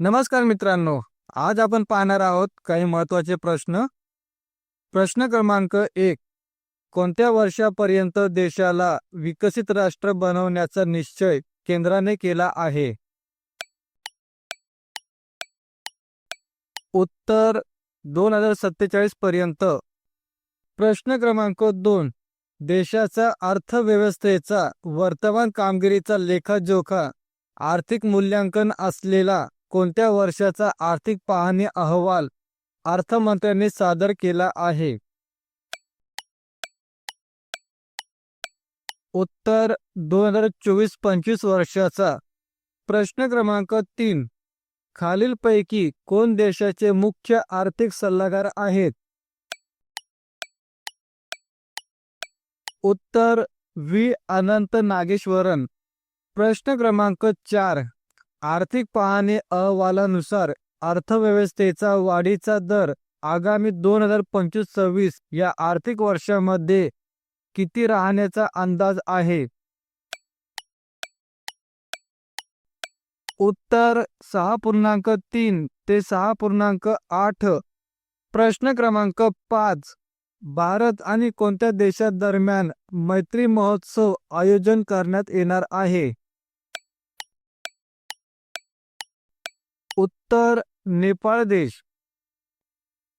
नमस्कार मित्रांनो आज आपण पाहणार आहोत काही महत्त्वाचे प्रश्न. प्रश्न क्रमांक एक कोणत्या वर्षापर्यंत देशाला विकसित राष्ट्र बनवण्याचा निश्चय केंद्राने केला आहे? उत्तर दोन हजार सत्तेचाळीस पर्यंत. प्रश्न क्रमांक दोन देशाच्या अर्थव्यवस्थेचा वर्तमान कामगिरीचा लेखाजोखा आर्थिक मूल्यांकन असलेला कोणत्या वर्षाचा आर्थिक पाहणी अहवाल अर्थमंत्र्यांनी सादर केला आहे? उत्तर दोन हजार चोवीस पंचवीस वर्षाचा. प्रश्न क्रमांक तीन. खालीलपैकी कोण देशाचे मुख्य आर्थिक सल्लागार आहेत? उत्तर व्ही. अनंत नागेश्वरन. प्रश्न क्रमांक चार. आर्थिक पाहणी अहवालानुसार अर्थव्यवस्थेचा वाढीचा दर आगामी दोन हजार पंचवीस सव्वीस या आर्थिक वर्षामध्ये किती राहण्याचा अंदाज आहे? उत्तर सहा पूर्णांक तीन ते सहा पूर्णांक आठ. प्रश्न क्रमांक पाच. भारत आणि कोणत्या देशात दरम्यान मैत्री महोत्सव आयोजन करण्यात येणार आहे? उत्तर नेपाळ देश.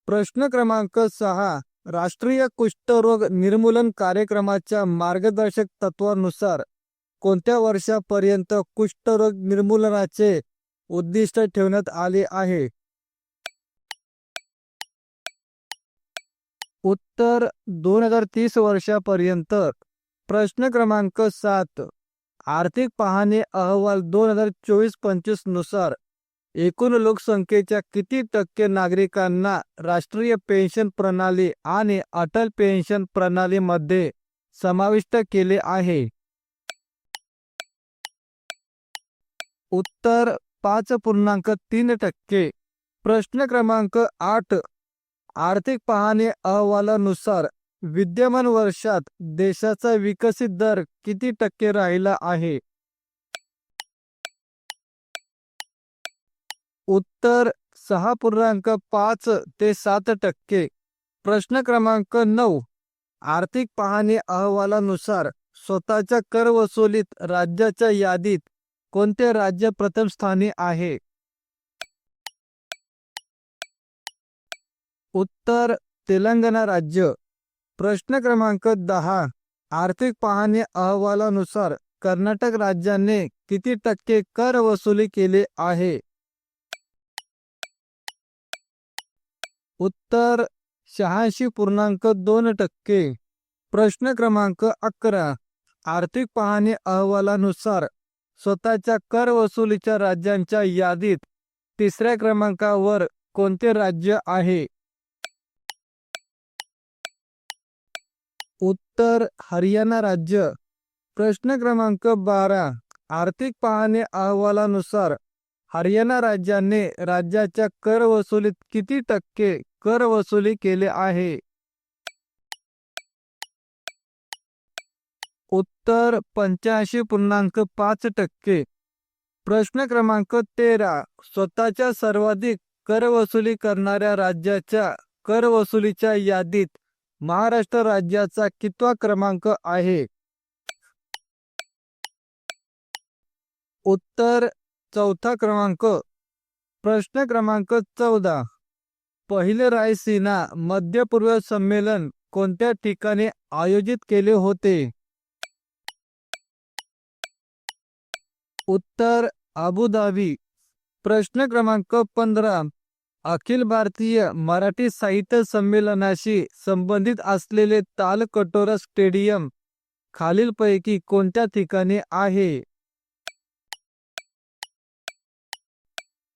प्रश्न क्रमांक सहा. राष्ट्रीय कुष्ठरोग निर्मूलन कार्यक्रमाच्या मार्गदर्शक तत्वानुसार कोणत्या वर्षापर्यंत कुष्ठरोग निर्मूलनाचे उद्दिष्ट ठेवण्यात आले आहे? उत्तर दोन हजार तीस वर्षापर्यंत. प्रश्न क्रमांक सात. आर्थिक पाहणी अहवाल दोन हजार चोवीस पंचवीसनुसार एकूण लोकसंख्येच्या किती टक्के नागरिकांना राष्ट्रीय पेन्शन प्रणाली आणि अटल पेन्शन प्रणालीमध्ये समाविष्ट केले आहे? उत्तर पाच पूर्णांक तीन टक्के प्रश्न क्रमांक आठ आर्थिक पाहणी अहवालानुसार विद्यमान वर्षात देशाचा विकसित दर किती टक्के राहिला आहे? उत्तर सहा पूर्णांक पाच ते सात टक्के. प्रश्न क्रमांक नऊ. आर्थिक पाहणी अहवालानुसार स्वतःच्या कर वसुलीत राज्याच्या यादीत कोणते राज्य प्रथम स्थानी आहे? उत्तर तेलंगणा राज्य. प्रश्न क्रमांक दहा. आर्थिक पाहणी अहवालानुसार कर्नाटक राज्याने किती टक्के कर वसुली केले आहे? उत्तर शहाऐंशी पूर्णांक दोन टक्के. प्रश्न क्रमांक अकरा. आर्थिक पाहणी अहवालानुसार स्वतःच्या कर वसुलीच्या राज्यांच्या यादीत तिसऱ्या क्रमांकावर कोणते राज्य आहे? उत्तर हरियाणा राज्य. प्रश्न क्रमांक बारा. आर्थिक पाहणी अहवालानुसार हरियाणा राज्याने राज्याच्या कर वसुलीत किती टक्के कर वसुली केले आहे. उत्तर पंच्याऐंशी पूर्णांक पाच टक्के. प्रश्न क्रमांक तेरा. स्वतःच्या सर्वाधिक कर वसुली करणाऱ्या राज्याच्या कर वसुलीच्या यादीत महाराष्ट्र राज्याचा कितवा क्रमांक आहे? उत्तर चौथा क्रमांक. प्रश्न क्रमांक चौदा. पहिले रायसीना मध्य पूर्व संमेलन कोणत्या ठिकाणी आयोजित केले होते? उत्तर अबुधाबी प्रश्न क्रमांक पंधरा. अखिल भारतीय मराठी साहित्य संमेलनाशी संबंधित असलेले तालकटोरा स्टेडियम खालीलपैकी कोणत्या ठिकाणी आहे?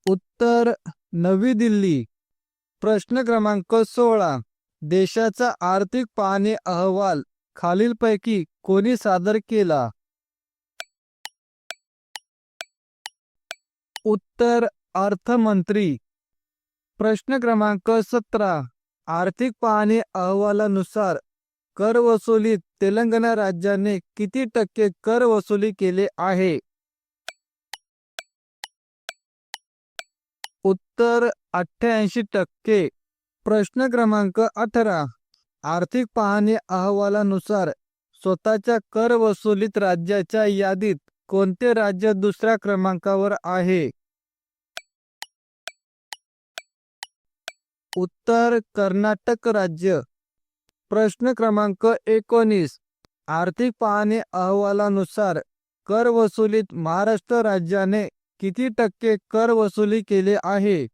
उत्तर नवी दिल्ली. प्रश्न क्रमांक सोळा. देशाचा आर्थिक पाहणी अहवाल खालीलपैकी कोणी सादर केला? उत्तर अर्थमंत्री. प्रश्न क्रमांक सतरा. आर्थिक पाहणी अहवालानुसार कर वसुलीत तेलंगणा राज्याने किती टक्के कर वसुली केले आहे? उत्तर अठ्ठ्याऐंशी टक्के. प्रश्न क्रमांक अठरा. आर्थिक पाहणी अहवालानुसार स्वतःच्या कर वसुलीत राज्याच्या यादीत कोणते राज्य दुसऱ्या क्रमांकावर आहे? उत्तर कर्नाटक राज्य. प्रश्न क्रमांक एकोणीस. आर्थिक पाहणी अहवालानुसार कर वसुलीत महाराष्ट्र राज्याने किती टक्के कर वसुली केले आहे?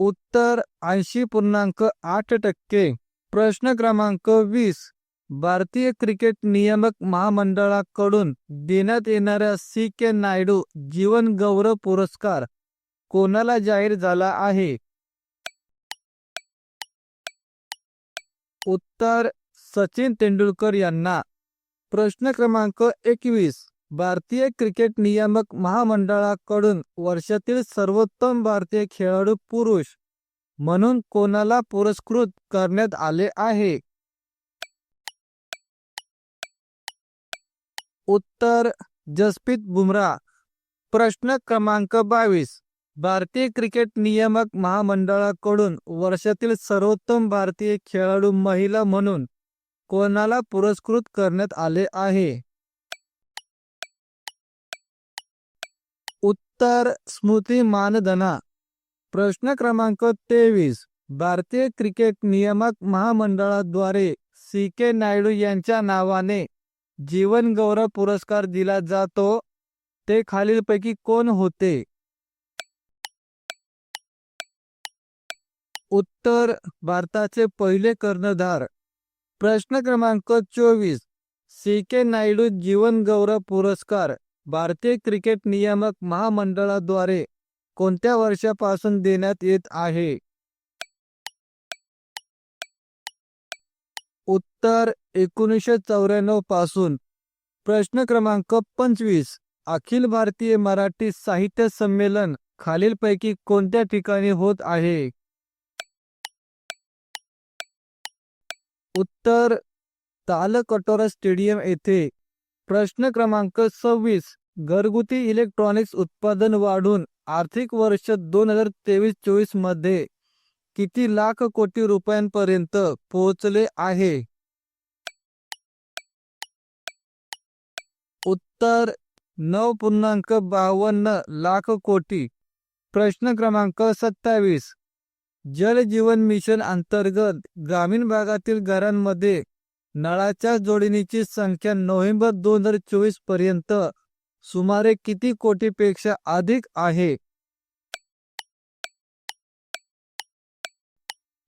उत्तर ऐंशी पूर्णांक आठ टक्के. प्रश्न क्रमांक वीस. भारतीय क्रिकेट नियामक महामंडळाकडून देण्यात येणाऱ्या सी के नायडू जीवन गौरव पुरस्कार कोणाला जाहीर झाला आहे? उत्तर सचिन तेंडुलकर यांना. प्रश्न क्रमांक एकवीस. भारतीय क्रिकेट नियामक महामंडळाकडून वर्षातील सर्वोत्तम भारतीय खेळाडू पुरुष म्हणून कोणाला पुरस्कृत करण्यात आले आहे? उत्तर जसप्रीत बुमराह. प्रश्न क्रमांक बावीस. भारतीय क्रिकेट नियामक महामंडळाकडून वर्षातील सर्वोत्तम भारतीय खेळाडू महिला म्हणून कोणाला पुरस्कृत करण्यात आले आहे? उत्तर स्मृती मानधना. प्रश्न क्रमांक तेवीस. भारतीय क्रिकेट नियामक महामंडळाद्वारे सी. के. नायडू यांच्या नावाने जीवन गौरव पुरस्कार दिला जातो. ते खालीलपैकी कोण होते? उत्तर भारताचे पहिले कर्णधार. प्रश्न क्रमांक चोवीस. सी. के. नायडू जीवन गौरव पुरस्कार भारतीय क्रिकेट नियामक महामंडळाद्वारे कोणत्या वर्षापासून देण्यात येत आहे? उत्तर एकोणीसशे चौऱ्याण्णवपासून. प्रश्न क्रमांक पंचवीस. अखिल भारतीय मराठी साहित्य संमेलन खालीलपैकी कोणत्या ठिकाणी होत आहे? उत्तर तालकटोरा स्टेडियम येथे प्रश्न क्रमांक सव्वीस घरगुती इलेक्ट्रॉनिक्स उत्पादन वाढून आर्थिक वर्ष दोन हजार तेवीस चोवीसमध्ये किती लाख कोटी रुपयांपर्यंत पोहोचले आहे? उत्तर नऊ पूर्णांक बावन्न लाख कोटी प्रश्न क्रमांक सत्तावीस जल जीवन मिशन अंतर्गत ग्रामीण भागातील घरांमध्ये नळाच्या जोडणीची संख्या नोव्हेंबर दोन हजार चोवीसपर्यंत सुमारे किती कोटीपेक्षा अधिक आहे?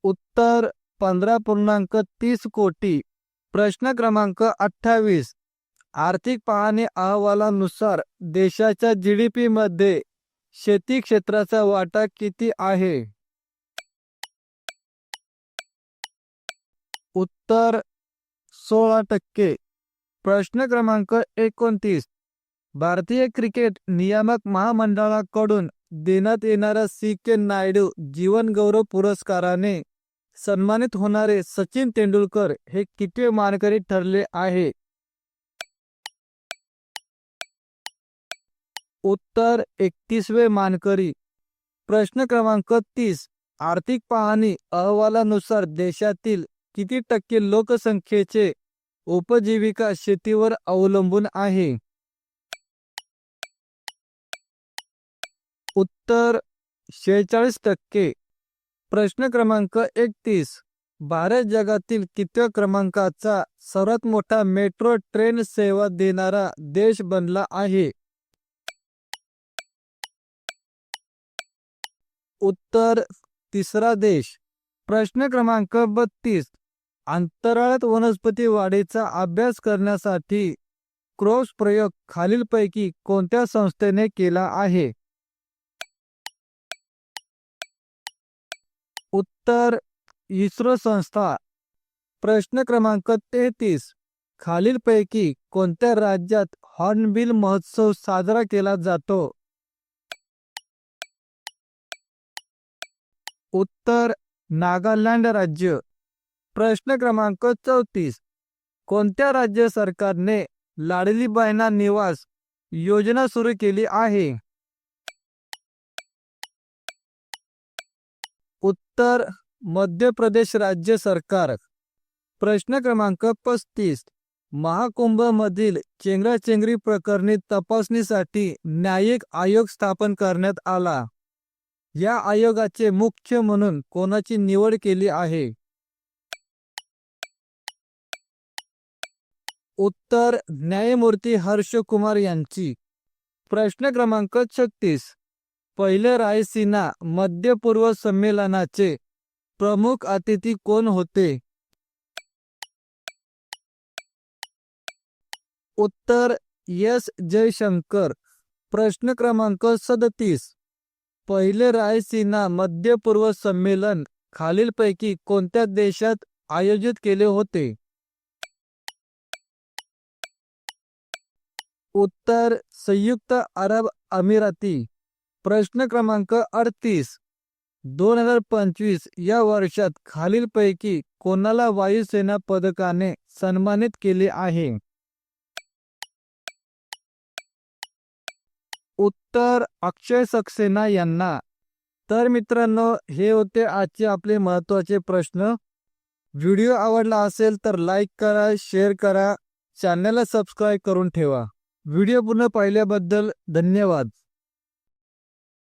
उत्तर पंधरा पूर्णांक तीस कोटी प्रश्न क्रमांक अठ्ठावीस. आर्थिक पाहणी अहवालानुसार देशाच्या जी डी पी मध्ये शेती क्षेत्राचा वाटा किती आहे? उत्तर सोळा टक्के. प्रश्न क्रमांक एकोणतीस. भारतीय क्रिकेट नियामक महामंडळाकडून देण्यात येणारा सी के नायडू जीवनगौरव पुरस्काराने सन्मानित होणारे सचिन तेंडुलकर हे कितवे मानकरी ठरले आहे? उत्तर एकतीसवे मानकरी. प्रश्न क्रमांक तीस. आर्थिक पाहणी अहवालानुसार देशातील किती टक्के लोकसंख्येचे उपजीविका शेतीवर अवलंबून आहे? उत्तर शेहेचाळीस टक्के. प्रश्न क्रमांक एकतीस. भारत जगातील कितव्या क्रमांकाचा सर्वात मोठा मेट्रो ट्रेन सेवा देणारा देश बनला आहे? उत्तर तिसरा देश. प्रश्न क्रमांक बत्तीस. अंतराळात वनस्पती वाढीचा अभ्यास करण्यासाठी क्रॉस प्रयोग खालीलपैकी कोणत्या संस्थेने केला आहे? उत्तर इस्रो संस्था. प्रश्न क्रमांक तेहतीस. खालीलपैकी कोणत्या राज्यात हॉर्नबिल महोत्सव साजरा केला जातो? उत्तर नागालँड राज्य. प्रश्न क्रमांक चौतीस. कोणत्या राज्य सरकारने लाडली बहिणा निवास योजना सुरू केली आहे? उत्तर मध्य प्रदेश राज्य सरकार. प्रश्न क्रमांक पस्तीस. महाकुंभमधील चेंगराचेंगरी प्रकरणी तपासणीसाठी न्यायिक आयोग स्थापन करण्यात आला. या आयोगाचे मुख्य म्हणून कोणाची निवड केली आहे? उत्तर न्यायमूर्ती हर्ष कुमार यांची. प्रश्न क्रमांक छत्तीस. पहिले रायसीना मध्य पूर्व संमेलनाचे प्रमुख अतिथी कोण होते? उत्तर एस. जयशंकर. प्रश्न क्रमांक सदतीस. पहिले रायसीना मध्य पूर्व संमेलन खालीलपैकी कोणत्या देशात आयोजित केले होते? उत्तर संयुक्त अरब अमिराती प्रश्न क्रमांक अडतीस. दोन हजार पंचवीस या वर्षात खालीलपैकी कोणाला वायुसेना पदकाने सन्मानित केले आहे? उत्तर अक्षय सक्सेना यांना. तर मित्रांनो हे होते आजचे आपले महत्त्वाचे प्रश्न. व्हिडिओ आवडला असेल तर लाईक करा शेअर करा. चॅनलला सबस्क्राईब करून ठेवा. व्हिडिओ पूर्ण पाहिल्याबद्दल धन्यवाद.